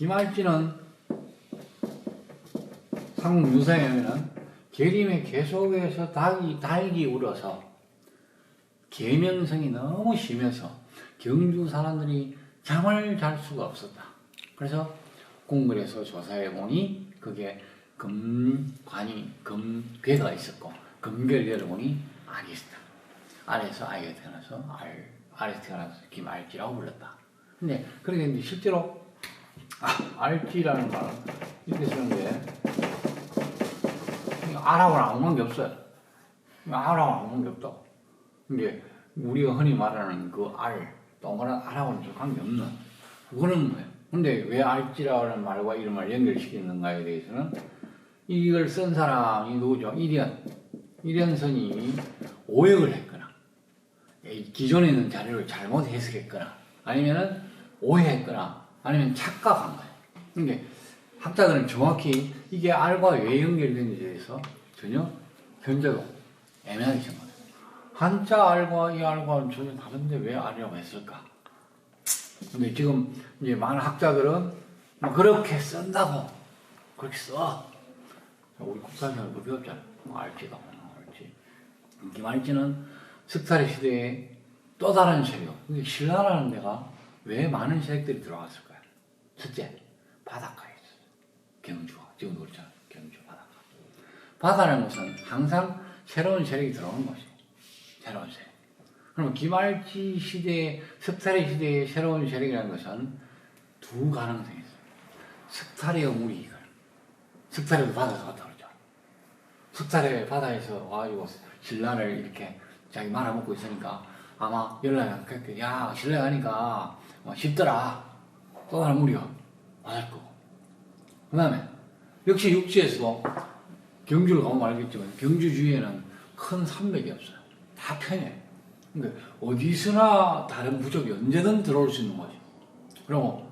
김할지는 상국 유사에는 계림에 계속해서 닭이, 닭이 울어서 계명성이 너무 심해서 경주 사람들이 잠을 잘 수가 없었다. 그래서 궁궐에서 조사해 보니 그게 금관이 금괴가 있었고 금괴를 열어보니 알이 있었다. 알에서 아이가 태어나서 알, 알에서 태어나서 김알지라고 불렀다. 근데 이제 실제로 아, 알지라는 말은 이렇게 쓰는데 알하고는 아무 관계 없어요. 알하고는 아무 관계 없다고. 이게 우리가 흔히 말하는 그 알, 동그란 알하고는 좀 관계 없는 그거는 뭐예요? 근데 왜 알지라는 말과 이름을 연결시키는가에 대해서는 이걸 쓴 사람이 누구죠? 일현. 일현선이 오역을 했거나 이 기존에 있는 자료를 잘못 해석했거나 아니면은 오해했거나 아니면 착각한 거예요. 근데 학자들은 정확히 이게 알과 왜 연결되는지에 대해서 전혀 현재도 애매하게 생각해요. 한자 알과 이 알과는 전혀 다른데 왜 알이라고 했을까? 근데 지금 이제 많은 학자들은 뭐 그렇게 쓴다고 그렇게 써. 우리 국사생활 법이 없잖아. 뭐 알지도 알지. 김알지는 석탈의 시대에 또 다른 세력. 신라라는 데가 왜 많은 세력들이 들어왔을까요? 첫째, 바닷가에 있었어요. 경주가. 지금도 그렇잖아. 경주 바닷가. 바다라는 것은 항상 새로운 세력이 들어오는 것이에요. 새로운 세력. 그러면 김알지 시대, 석탈의 시대의 새로운 세력이라는 것은 두 가능성이 있어요. 석탈의 어물이 이걸. 석탈에도 바다에서 왔다 그러죠. 석탈의 바다에서 와가지고 신라를 이렇게 자기 말아먹고 있으니까 아마 연락이 안 갔겠 야, 신라 가니까 뭐 쉽더라. 또 다른 무리가 맞을 거고. 그 다음에 역시 육지에서도 경주를 가보면 알겠지만 경주 주위에는 큰 산맥이 없어요. 다 편해. 그러니까 어디서나 다른 부족이 언제든 들어올 수 있는 거지. 그리고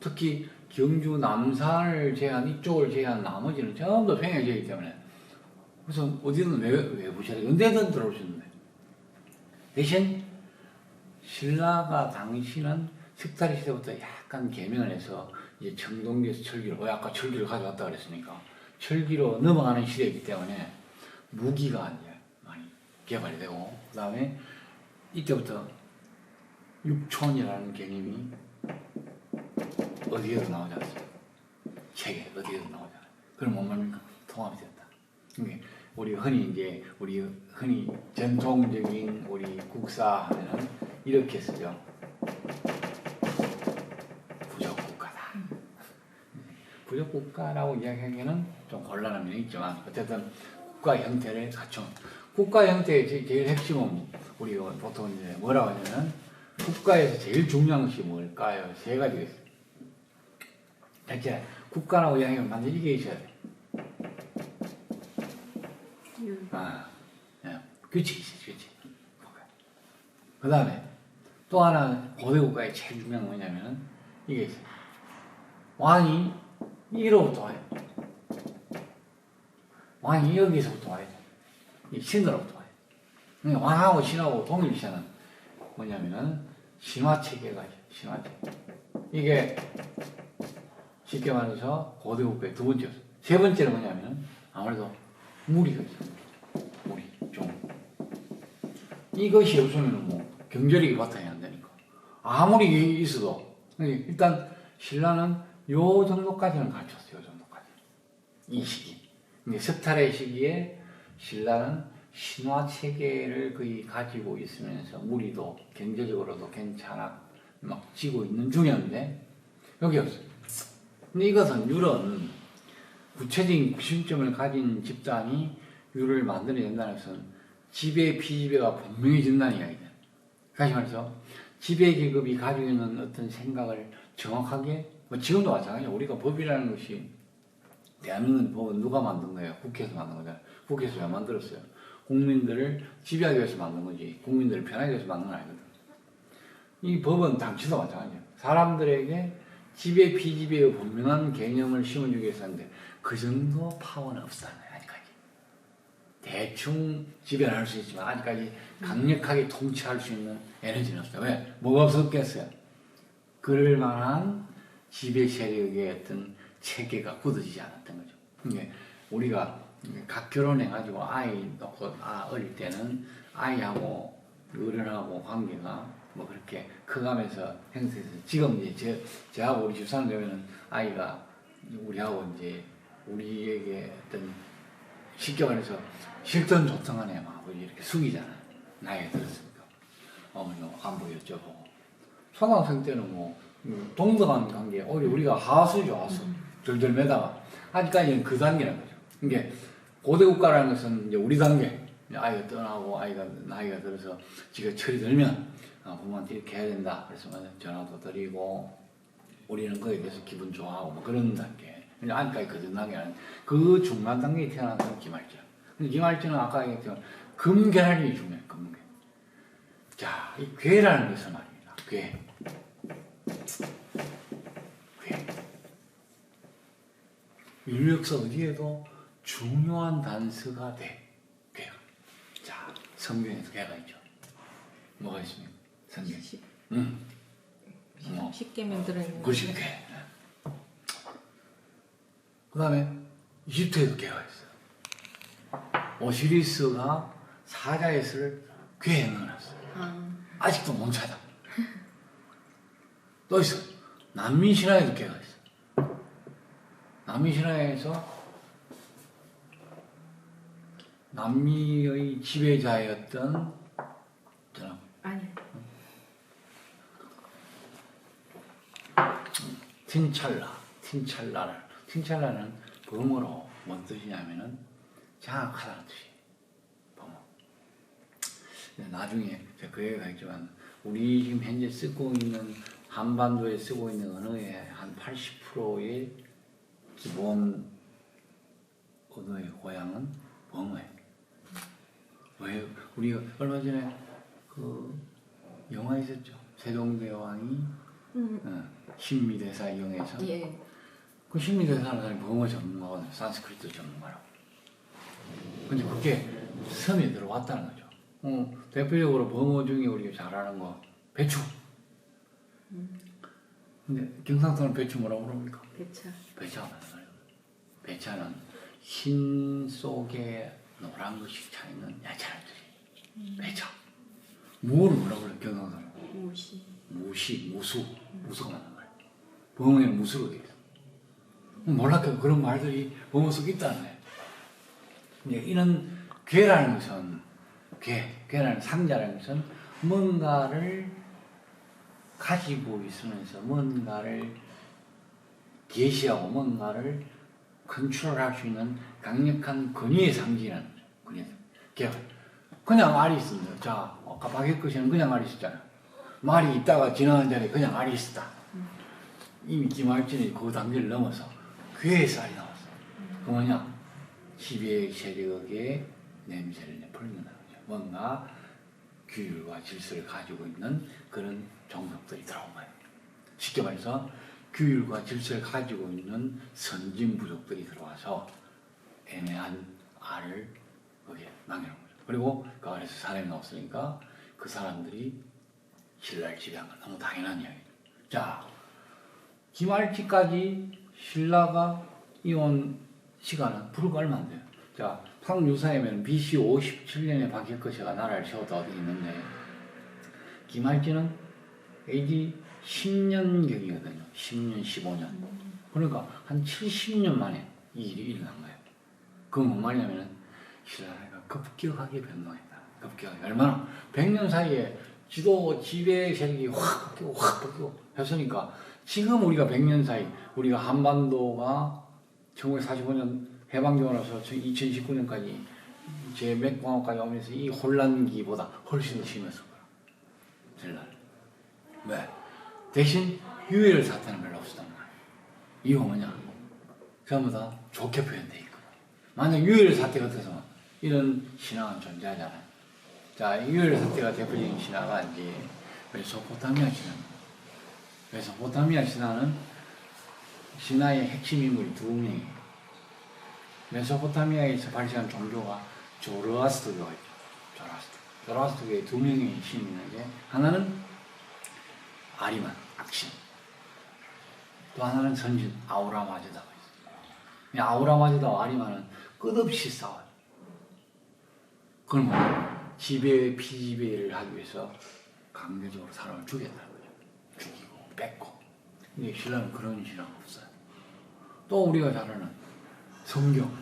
특히 경주 남산을 제한 이쪽을 제한 나머지는 전부 다 평야지이기 때문에 그래서 어디든 외, 외부 세력이 언제든 들어올 수 있는데 대신 신라가 당시는 석다리 시대부터 약 간 개명을 해서 이제 청동기에서 철기로 왜 아까 철기를 가져왔다 그랬으니까 철기로 넘어가는 시대이기 때문에 무기가 이제 많이 개발이 되고 그 다음에 이때부터 육촌이라는 개념이 어디에도 나오지 않습니다. 책에 어디에도 나오지 않아요. 그럼 뭔 말입니까? 통합이 됐다. 이게 우리 흔히 이제 우리 흔히 전통적인 우리 국사 하면은 이렇게 쓰죠. 부족국가라고 이야기하기에는 좀 곤란한 면이 있지만 어쨌든 국가 형태를 갖춘 국가 형태의 제- 제일 핵심은 우리 보통 이제 뭐라고 하냐면 국가에서 제일 중요한 것이 뭘까요? 세 가지가 있어요. 첫째, 국가라고 이야기하면 반드시 이게 있어야 돼. 아, 예, 규칙이 있어요, 규칙. 그 다음에 또 하나 고대 국가의 제일 중요한 건 뭐냐면 이게 있어요. 왕이 이로부터 와요. 왕이 여기서부터 와야 돼. 이 신으로부터 와요. 그러니까 왕하고 신하고 동일시하는 뭐냐면은 신화 체계가 있어요. 신화 체계. 이게 쉽게 말해서 고대 국가의 두 번째였어요. 세 번째는 뭐냐면 아무래도 무리가 있어요. 무리, 종. 이것이 없으면 뭐 경제력이 바탕이 안 되니까. 아무리 있어도 일단 신라는 요 정도까지는 갖췄어요. 요 정도까지. 이 시기. 근데 석탈의 시기에 신라는 신화 체계를 거의 가지고 있으면서 무리도 경제적으로도 괜찮아 막 지고 있는 중이었는데 여기 없어요. 근데 이것은 율은 구체적인 구심점을 가진 집단이 율을 만들어낸다는 것은 지배 피지배가 분명해진다는 이야기죠. 다시 말해서 지배 계급이 가지고 있는 어떤 생각을 정확하게 뭐 지금도 마찬가지예요. 우리가 법이라는 것이 대한민국 법은 누가 만든 거예요? 국회에서 만든 거잖아요. 국회에서 왜 만들었어요? 국민들을 지배하기 위해서 만든 거지 국민들을 편하게 위해서 만든 건 아니거든. 이 법은 당시도 마찬가지예요. 사람들에게 지배 피지배의 분명한 개념을 심어주기 위해서 하는데 그 정도 파워는 없었어요. 아직까지. 대충 지배를 할 수 있지만 아직까지 강력하게 통치할 수 있는 에너지는 없어요. 왜? 뭐가 없었겠어요? 그럴 만한 지배 세력의 어떤 체계가 굳어지지 않았던 거죠. 이게 우리가 각 결혼해가지고 아이 놓고 아 어릴 때는 아이하고 어른하고 관계가 뭐 그렇게 커가면서 형성해서 지금 이제 제, 저하고 우리 집사람 되면은 아이가 우리하고 이제 우리에게 어떤 쉽게 말해서 실전 막 아버지 이렇게 숙이잖아 나이가 들었으니까. 어머니 안부 여쭤보고. 초등학생 때는 뭐 음, 동등한 관계. 오히려 우리가 하수죠 하수 덜덜 매다가. 아직까지는 그 단계라는 거죠. 이게 고대 국가라는 것은 이제 우리 단계. 아이가 떠나고 아이가 나이가 들어서 지가 철이 들면 아, 부모한테 이렇게 해야 된다. 그래서 뭐 전화도 드리고 우리는 거기에 대해서 기분 좋아하고 뭐 그런 단계. 아직까지 그 단계는 그 중간 단계에 태어난 사람이 김할자. 근데 김할자는 아까 얘기했지만 금계란이 중요해 금계 자이 괴라는 것은 말입니다. 괴 괴. 인력서 어디에도 중요한 단서가 돼. 괴가. 자, 성경에도 괴가 있죠. 뭐가 있습니까? 성경. 시- 응. 뭐, 쉽게 만들어 있는 그것이 괴. 그 다음에 이집트에도 괴가 있어요. 오시리스가 사자의 수를 괴에 넣어놨어요. 아, 아직도 못 찾아. 또 있어. 난민 신화에도 개가 있어. 난민 신화에서 남미의 지배자였던 저는 아니 틴찰라, 틴찰라를 틴찰라는 범어로 뭔 뜻이냐면은 장악하다는. 범어. 근데 나중에 제가 그 얘기가 있지만 우리 지금 현재 쓰고 있는 한반도에 쓰고 있는 언어의 한 80%의 기본 언어의 고향은 범어예요. 왜 우리가 얼마 전에 그 영화 있었죠. 세종대왕이 음, 어, 신미대사 이용해서 예 그 신미대사는 사람이 범어 전문가거든요. 산스크리트 전문가라고. 근데 그게 섬에 들어왔다는 거죠. 어, 대표적으로 범어 중에 우리가 잘하는 거 배추. 근데 경상도는 배추 뭐라고 그럽니까? 배차 배차가 맞는 거예요. 배차는 흰 속에 노란 것이 차 있는 야채를 뜻이에요. 배차. 무를 뭐라고 그래요? 경상도는 무시 무시, 무수, 무수가 맞는 거예요. 범어에는 무수로 되어 있어. 몰랐겠고 그런 말들이 범어 속에 있다는 거예요. 이런 괴라는 것은 괴, 괴라는 상자라는 것은 뭔가를 가지고 있으면서 뭔가를 계시하고 뭔가를 컨트롤할 수 있는 강력한 권위의 상징이라는. 걔 그냥 알이 있습니다. 자, 아까 박해것이는 그냥 알이 있었잖아요. 말이 있다가 지나간 자리에 그냥 알이 있었다. 이미 김할진이 그 단계를 넘어서 괴에서 알이 나왔어. 그 뭐냐? 지배 세력의 냄새를 거죠. 뭔가 규율과 질서를 가지고 있는 그런 종족들이 들어온 거예요. 쉽게 말해서 규율과 질서를 가지고 있는 선진 부족들이 들어와서 애매한 알을 거기에 남겨놓은 거죠. 그리고 그 안에서 사람이 나왔으니까 그 사람들이 신라를 지배한 건 너무 당연한 이야기죠. 자, 기말치까지 신라가 이온 시간은 불과 얼마 안 돼요. 자, 상유사에면 BC 57년에 박혁거시가 나라를 세웠다 어디 있는데 기말지는 AD 10년경이거든요. 10년, 15년. 그러니까 한 70년 만에 이 일이 일어난 거예요. 그건 뭔 말이냐면은 신라가 급격하게 변동했다. 급격하게. 얼마나? 100년 사이에 지도 지배 세력이 확 바뀌고 확 바뀌고 했으니까 지금 우리가 100년 사이 우리가 한반도가 1945년 해방되고 나서 2019년까지 제 맥광업까지 오면서 이 혼란기보다 훨씬 더 심했을 거야. 전날. 왜? 대신 유혈 사태는 별로 없었단 말이야. 이유가 뭐냐? 전부 다 좋게 표현돼 있거든. 만약 유혈 사태 같아서 이런 신앙은 존재하잖아요. 자, 유혈 사태가 대표적인 신화가 이제 메소포타미아 신화. 메소포타미아 신화는 신화의 핵심 인물이 두 명이에요. 메소포타미아에서 발생한 종교가 조르아스트교가 있죠. 조르아스트. 조르아스트교에 두 명의 신이 있는데 하나는 아리만, 악신. 또 하나는 선진 아우라 마즈다가 있어요. 이 아우라 마즈다와 아리마는 끝없이 싸워요. 그건 뭐 지배 피지배를 하기 위해서 강제적으로 사람을 죽였다는 거죠. 죽이고 뺏고. 근데 신라는 그런 신화가 없어요. 또 우리가 잘 아는 성경.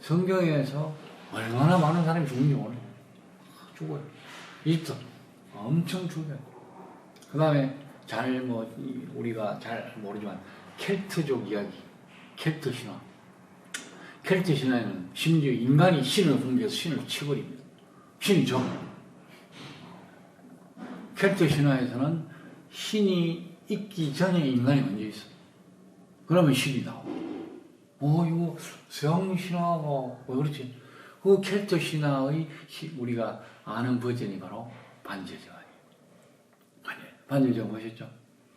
성경에서 얼마나 많은 사람이 죽는지 모르요 죽어요. 있어. 엄청 죽어요. 그 다음에 잘 뭐 우리가 잘 모르지만 켈트족 이야기, 켈트 신화. 켈트 신화에는 심지어 인간이 신을 공개해서 신을 치버립니다. 신이 정. 켈트 신화에서는 신이 있기 전에 인간이 먼저 있어. 그러면 신이 나와. 어, 이거 서양 신화가 왜 그렇지? 그 켈트 신화의 시- 우리가 아는 버전이 바로 반제제왕이에요. 반제제왕 보셨죠?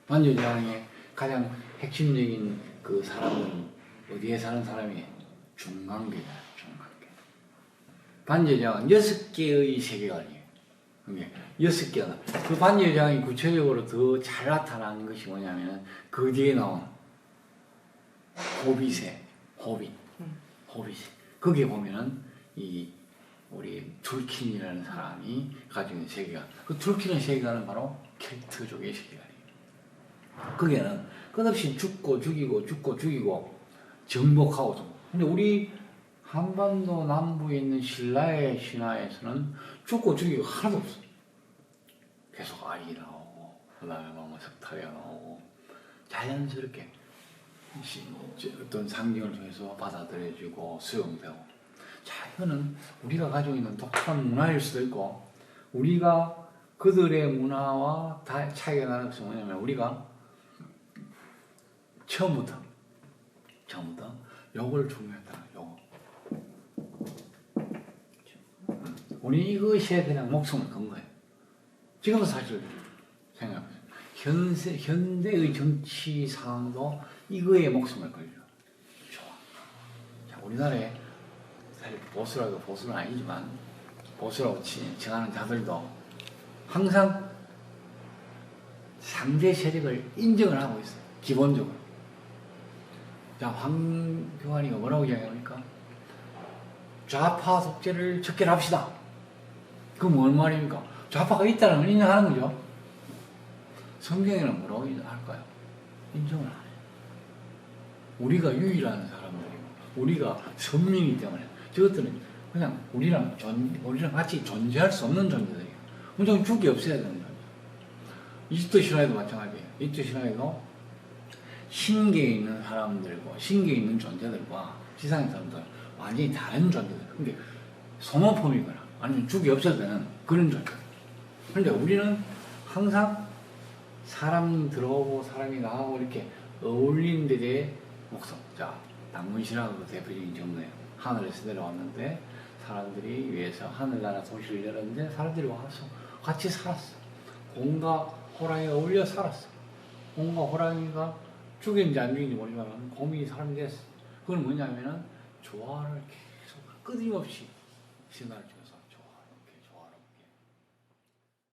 반제제왕의 가장 핵심적인 그 사람은 어디에 사는 사람이에요? 중간계다, 중간계. 반제제왕은 여섯 개의 세계관이에요. 여섯 개가. 그 반제제왕이 구체적으로 더 잘 나타나는 것이 뭐냐면은 그 뒤에 나온 호빗의 호빗, 호빗. 거기에 보면은 이 우리 툴킨이라는 사람이 가지고 있는 세계관. 그 툴킨의 세계관은 바로 켈트족의 세계관이에요. 거기에는 끝없이 죽고 죽이고 죽고 죽이고 정복하고 정복. 근데 우리 한반도 남부에 있는 신라의 신화에서는 죽고 죽이고 하나도 없어. 계속 아이 나오고, 그 다음에 뭐 석타가 나오고, 자연스럽게 어떤 상징을 통해서 받아들여지고 수용되고. 자, 이거는 우리가 가지고 있는 독특한 문화일 수도 있고, 우리가 그들의 문화와 다 차이가 나는 것이 뭐냐면, 우리가 처음부터, 처음부터 요걸 중요했다, 요거. 우리 이것에 그냥 목숨을 건 거예요. 지금도 사실 생각해보세요. 현세, 현대의 정치 상황도 이거에 목숨을 걸죠. 좋아. 자, 우리나라에 사실 보수라고 보수는 아니지만 보수라고 치- 칭하는 자들도 항상 상대 세력을 인정을 하고 있어요. 기본적으로. 자, 황교안이가 뭐라고 이야기합니까? 좌파 독재를 척결합시다. 그럼 뭔 말입니까? 좌파가 있다는 걸 인정하는 거죠. 성경에는 뭐라고 할까요? 인정을 안 해요. 우리가 유일한 사람들이고, 우리가 선민이기 때문에, 저것들은 그냥 우리랑 존, 우리랑 같이 존재할 수 없는 존재들 무조건 죽이 없어야 되는 존재. 이집트 신화에도 마찬가지예요. 이집트 신화에도 신계에 있는 사람들과, 신계에 있는 존재들과 지상의 사람들 완전히 다른 존재들. 근데 소모품이거나 아니면 죽이 없어야 되는 그런 존재. 그런데 우리는 항상 사람 들어오고 사람이 나가고 이렇게 어울리는 데 대해 목숨. 자, 당문신화가 대표적인 정도예요. 하늘에서 내려왔는데 사람들이 위해서 하늘나라 도시를 열었는데 사람들이 와서 같이 살았어. 곰과 호랑이가 어울려 살았어. 곰과 호랑이가 죽인지 안 죽인지 모르지만 곰이 사람이 됐어. 그건 뭐냐면은 조화를 계속 끊임없이 신화를